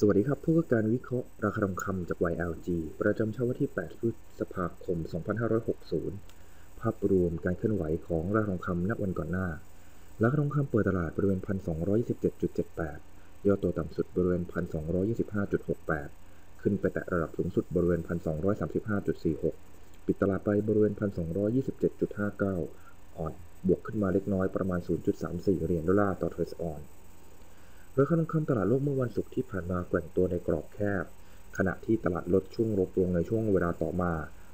สวัสดีครับพบกับการวิเคราะห์ราคาทองคำจาก YLG ประจำเช้าวันที่ 8 พฤษภาคม 2560 ภาพรวมการเคลื่อนไหวของราคาทองคำณวันก่อนหน้า ราคาทองคำเปิดตลาดบริเวณ 1,227.78 ย่อตัวต่ำสุดบริเวณ 1,225.68 ขึ้นไปแตะระดับสูงสุดบริเวณ 1,235.46 ปิดตลาดไปบริเวณ 1,227.59 อ่อน บวกขึ้นมาเล็กน้อยประมาณ 0.34 เหรียญดอลลาร์ต่อเทรดออน ราคาทองคำตลาดโลกเมื่อวันศุกร์ที่ผ่านมาแกว่งตัวในกรอบแคบ ขณะที่ตลาดลดช่วงลบลงในช่วงเวลาต่อมา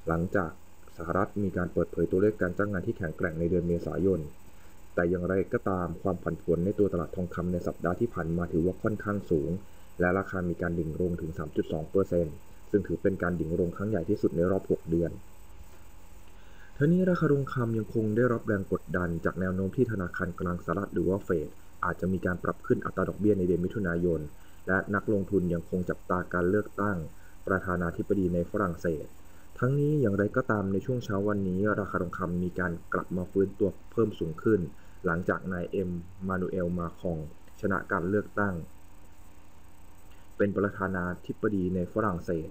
หลังจากสหรัฐมีการเปิดเผยตัวเลขการจ้างงานที่แข็งแกร่งในเดือนเมษายน แต่อย่างไรก็ตามความผันผวนในตัวตลาดทองคำในสัปดาห์ที่ผ่านมาถือว่าค่อนข้างสูง และราคามีการดิ่งลงถึง 3.2%ซึ่งถือเป็นการดิ่งลงครั้งใหญ่ที่สุดในรอบ 6 เดือนทั้งนี้ราคาทองคำยังคงได้รับแรงกดดันจากแนวโน้มที่ธนาคารกลางสหรัฐหรือว่าเฟด อาจจะมีการปรับขึ้นอัตราดอกเบี้ยในเดือนมิถุนายน และนักลงทุนยังคงจับตาการเลือกตั้ง ประธานาธิบดีในฝรั่งเศส ทั้งนี้อย่างไรก็ตามในช่วงเช้าวันนี้ ราคาทองคำมีการกลับมาฟื้นตัวเพิ่มสูงขึ้น หลังจากนายเอ็มมานูเอลมาคอง ชนะการเลือกตั้ง เป็นประธานาธิบดีในฝรั่งเศส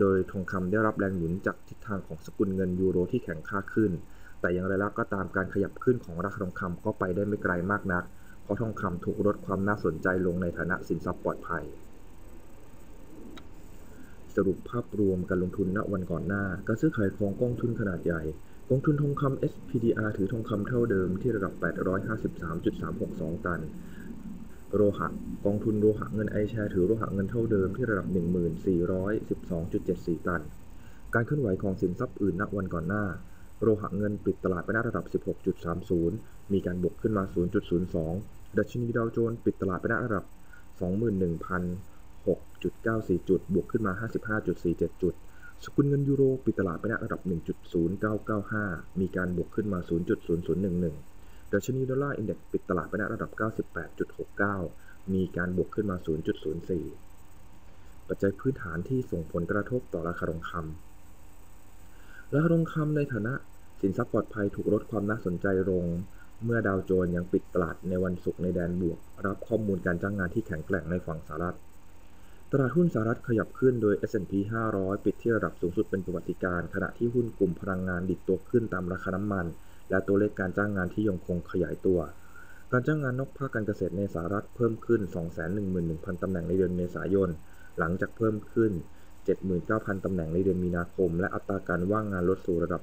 โดยทองคำได้รับแรงหนุนจากทิศทางของสกุลเงินยูโรที่แข็งค่าขึ้นแต่อย่างไรแล้วก็ตามการขยับขึ้นของราคาทองคำก็ไปได้ไม่ไกลมากนัก เพราะทองคำถูกลดความน่าสนใจลงในฐานะสินทรัพย์ปลอดภัย สรุปภาพรวมการลงทุนณวันก่อนหน้า การซื้อขายของกองทุนขนาดใหญ่ กองทุนทองคำ SPDR ถือทองคำเท่าเดิมที่ระดับ 853.362 ตัน โลหะกองทุนโลหะเงินไอแชร์ถือโลหะเงินเท่าเดิมที่ระดับ 1412.74 ตัน การเคลื่อนไหวของสินทรัพย์อื่นณวันก่อนหน้าโลหะเงินปิดตลาดไปณระดับ 16.30 มีการบวกขึ้นมา 0.02 ดัชนีดาวโจนส์ปิดตลาดไปณระดับ 21,006.94 จุด บวกขึ้นมา 55.47 จุด สกุลเงินยูโรปิดตลาดไปณระดับ 1.0995 มีการบวกขึ้นมา 0.0011 ดัชนีดอลลาร์อินเด็กซ์ปิดตลาดไปณระดับ 98.69 มีการบวกขึ้นมา 0.04 ปัจจัยพื้นฐานที่ส่งผลกระทบต่อราคาทองคำราคาทองคำในฐานะสินทรัพย์ปลอดภัยถูกลดความน่าสนใจลง เมื่อดาวโจนส์ยังปิดตลาดในวันศุกร์ในแดนบวก รับข้อมูลการจ้างงานที่แข็งแกร่งในฝั่งสหรัฐ ตลาดหุ้นสหรัฐขยับขึ้นโดย S&P 500 ปิดที่ระดับสูงสุดเป็นประวัติการ ขณะที่หุ้นกลุ่มพลังงานดิดตัวขึ้นตามราคาน้ำมัน และตัวเลขการจ้างงานที่ยังคงขยายตัว การจ้างงานนอกภาคการเกษตรในสหรัฐเพิ่มขึ้น 211,000 ตำแหน่งในเดือนเมษายน หลังจากเพิ่มขึ้น 79,000 ตำแหน่งในเดือนมีนาคม และอัตราการว่างงานลดสู่ระดับ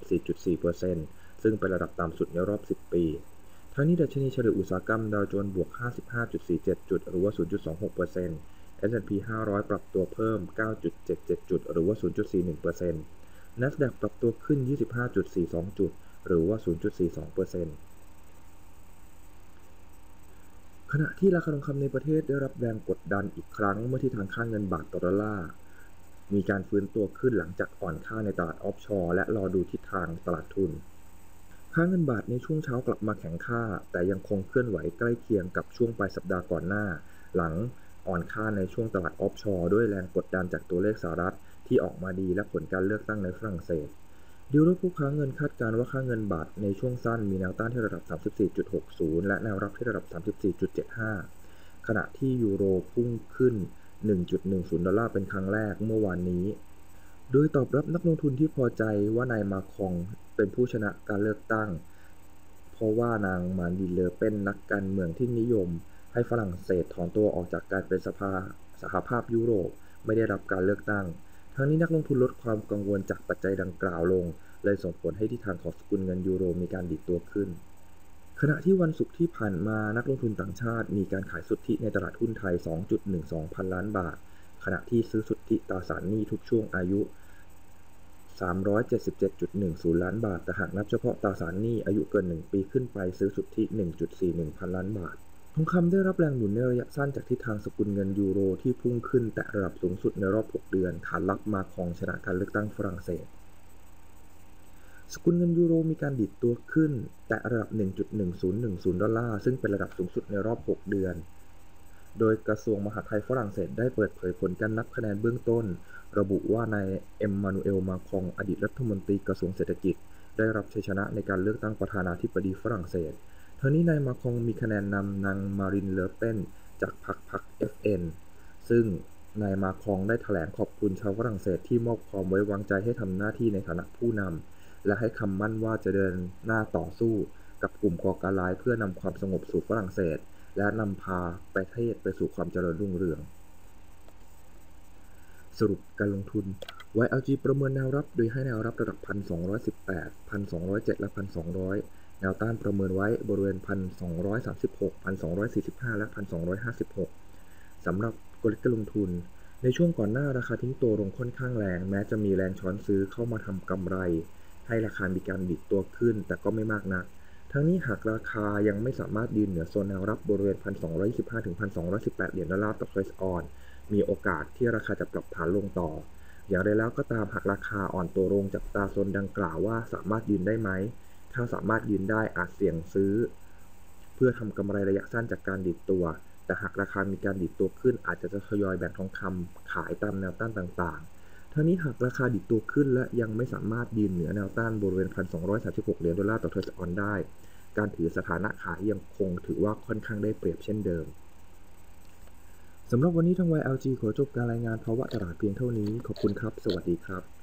4.4%ซึ่งเป็นระดับต่ำสุดในรอบ 10 ปี ทั้งนี้ดัชนีเฉลี่ยอุตสาหกรรมดาวโจนส์บวก 55.47 จุด หรือว่า 0.26% S&P 500 ปรับตัวเพิ่ม 9.77 จุด หรือว่า 0.41% NASDAQ ปรับตัวขึ้น 25.42 จุด หรือว่า 0.42%ขณะที่ราคาทองคำในประเทศได้รับแรงกดดันอีกครั้งเมื่อที่ทางค่างเงินบาทต่อดอลลาร์มีการฟื้นตัวขึ้นหลังจากอ่อนค่าในตลาดออฟชอร์และรอดูทิศทางตลาดทุน ค่าเงินบาทในช่วงเช้ากลับมาแข็งค่า แต่ยังคงเคลื่อนไหวใกล้เคียงกับช่วงปลายสัปดาห์ก่อนหน้า หลังอ่อนค่าในช่วงตลาดออฟชอร์ด้วยแรงกดดันจากตัวเลขสหรัฐ ที่ออกมาดีและผลการเลือกตั้งในฝรั่งเศสดิวโรผู้ค้าเงินคาดการณ์ว่าค่าเงินบาทในช่วงสั้นมีแนวต้านที่ระดับ 34.60 และแนวรับที่ระดับ 34.75 ขณะที่ยูโรพุ่งขึ้น 1.10 ดอลลาร์เป็นครั้งแรกเมื่อวานนี้ โดยตอบรับนักลงทุนที่พอใจว่านายมาคอง เป็นผู้ชนะการเลือกตั้ง เพราะว่านางมาดิเลอเป็นนักการเมืองที่นิยม ให้ฝรั่งเศสถอนตัวออกจากการเป็นสภาสหภาพยุโรปไม่ได้รับการเลือกตั้ง ทั้งนี้นักลงทุนลดความกังวลจากปัจจัยดังกล่าวลง เลยส่งผลให้ที่ทางของสกุลเงินยูโรมีการดิดตัวขึ้น ขณะที่วันศุกร์ที่ผ่านมานักลงทุนต่างชาติ มีการขายสุทธิในตลาดหุ้นไทย 2.12 พันล้านบาท ขณะที่ซื้อสุทธิตราสารหนี้ทุกช่วงอายุ 377.10 ล้านบาท แต่หากนับเฉพาะตราสารหนี้อายุเกิน 1 ปีขึ้นไปซื้อสุทธิ 1.41 พันล้านบาท ทองคำได้รับแรงหนุนในระยะสั้นจากทิศทางสกุลเงินยูโรที่พุ่งขึ้น แต่ระดับสูงสุดในรอบ 6 เดือนขานรับมาของชนะการเลือกตั้งฝรั่งเศส สกุลเงินยูโรมีการดิดตัวขึ้น แต่ระดับ 1.1010 ดอลลาร์ ซึ่งเป็นระดับสูงสุดในรอบ 6 เดือน โดยกระทรวงมหาดไทยฝรั่งเศสได้เปิดเผยผลการนับคะแนนเบื้องต้น ระบุว่านายเอ็มมานูเอลมาคองอดีตรัฐมนตรีกระทรวงเศรษฐกิจ ได้รับชัยชนะในการเลือกตั้งประธานาธิบดีฝรั่งเศสทั้งนี้นายมาคองมีคะแนนนำนางมารินเลอเปนจากพรรคพรรค FN ซึ่งนายมาคองได้แถลงขอบคุณชาวฝรั่งเศสที่มอบความไว้วางใจให้ทำหน้าที่ในฐานะผู้นำและให้คำมั่นว่าจะเดินหน้าต่อสู้ กับกลุ่มก่อการร้ายเพื่อนำความสงบสู่ฝรั่งเศส และนำพาประเทศไปสู่ความเจริญรุ่งเรือง สรุปการลงทุน YLG ประเมินแนวรับโดยให้แนวรับระดับ 1,218 1,207 และ 1,200 แนวต้านประเมินไว้บริเวณ 1,236 1,245 และ 1,256 สำหรับกลยุทธ์การลงทุน ในช่วงก่อนหน้าราคาทิ้งตัวลงค่อนข้างแรง แม้จะมีแรงช้อนซื้อเข้ามาทำกำไร ให้ราคามีการดิดตัวขึ้นแต่ก็ไม่มากนัก ทั้งนี้หากราคายังไม่สามารถยืนเหนือโซนแนวรับบริเวณ 1,225ถึง1,218 เหรียญดอลลาร์ต่อเทรซออน มีโอกาสที่ราคาจะปรับฐานลงต่อ อย่างไรแล้วก็ตามหากราคาอ่อนตัวลงจากตาโซนดังกล่าวว่าสามารถยืนได้ไหม ถ้าสามารถยืนได้อาจเสี่ยงซื้อ เพื่อทำกำไรระยะสั้นจากการดิดตัว แต่หากราคามีการดิดตัวขึ้นอาจจะทยอยแบ่งทองคำขายตามแนวต้านต่างๆ ทั้งนี้หากราคาดิดตัวขึ้นและยังไม่สามารถยืนเหนือแนวต้านบริเวณ 1,236 เหรียญดอลลาร์ต่อเทสออนได้ การถือสถานะขายยังคงถือว่าค่อนข้างได้เปรียบเช่นเดิมสำหรับวันนี้ทาง YLG ขอจบการรายงานภาวะตลาดเพียงเท่านี้ ขอบคุณครับ สวัสดีครับ